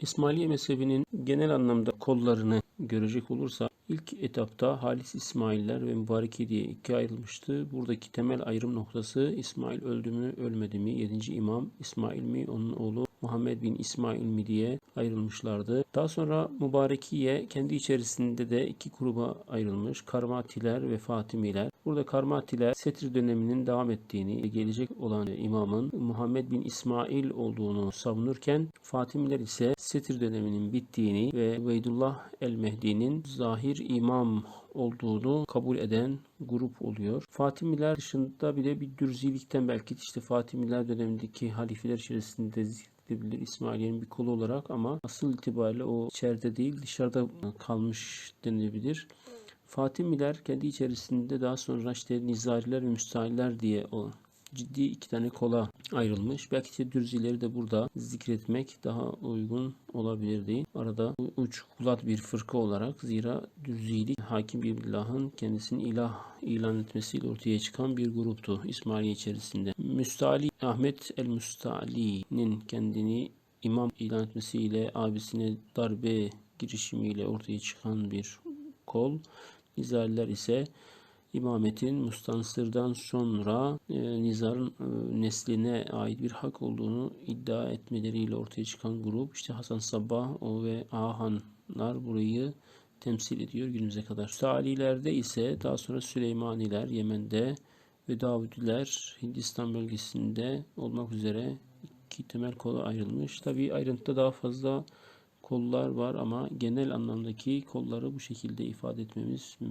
İsmailiye mezhebinin genel anlamda kollarını görecek olursa ilk etapta Halis İsmailler ve Mübareki diye ikiye ayrılmıştı. Buradaki temel ayrım noktası İsmail öldü mü ölmedi mi? 7. imam İsmail mi onun oğlu Muhammed bin İsmail mi diye ayrılmışlardı. Daha sonra Mübarekiye kendi içerisinde de iki gruba ayrılmış. Karmatiler ve Fatimiler. Burada Karmatiler Setir döneminin devam ettiğini, gelecek olan imamın Muhammed bin İsmail olduğunu savunurken Fatimiler ise Setir döneminin bittiğini ve Ubeydullah el-Mehdi'nin zahir imam olduğunu kabul eden grup oluyor. Fatimiler dışında bir de bir dürzilikten belki işte Fatimiler dönemindeki halifeler içerisinde zikredebilir İsmailiye'nin bir kolu olarak ama asıl itibariyle o içeride değil dışarıda kalmış denilebilir. Fatimiler kendi içerisinde daha sonra işte Nizariler ve Müstahiller diye o ciddi iki tane kola ayrılmış. Belki de Dürzileri de burada zikretmek daha uygun olabilirdi. Arada uç kulat bir fırka olarak zira Dürzilik Hakim Billah'ın kendisini ilah ilan etmesiyle ortaya çıkan bir gruptu İsmailiye içerisinde. Müstali Ahmet el-Müstali'nin kendini imam ilan etmesiyle abisine darbe girişimiyle ortaya çıkan bir kol. Nizariler ise imametin Mustansır'dan sonra e, Nizar'ın e, nesline ait bir hak olduğunu iddia etmeleriyle ortaya çıkan grup işte Hasan Sabbah o ve Ahanlar burayı temsil ediyor günümüze kadar. Salilerde ise daha sonra Süleymaniler Yemen'de ve Davudiler Hindistan bölgesinde olmak üzere iki temel kola ayrılmış. Tabi ayrıntıda daha fazla kollar var ama genel anlamdaki kolları bu şekilde ifade etmemiz mümkün.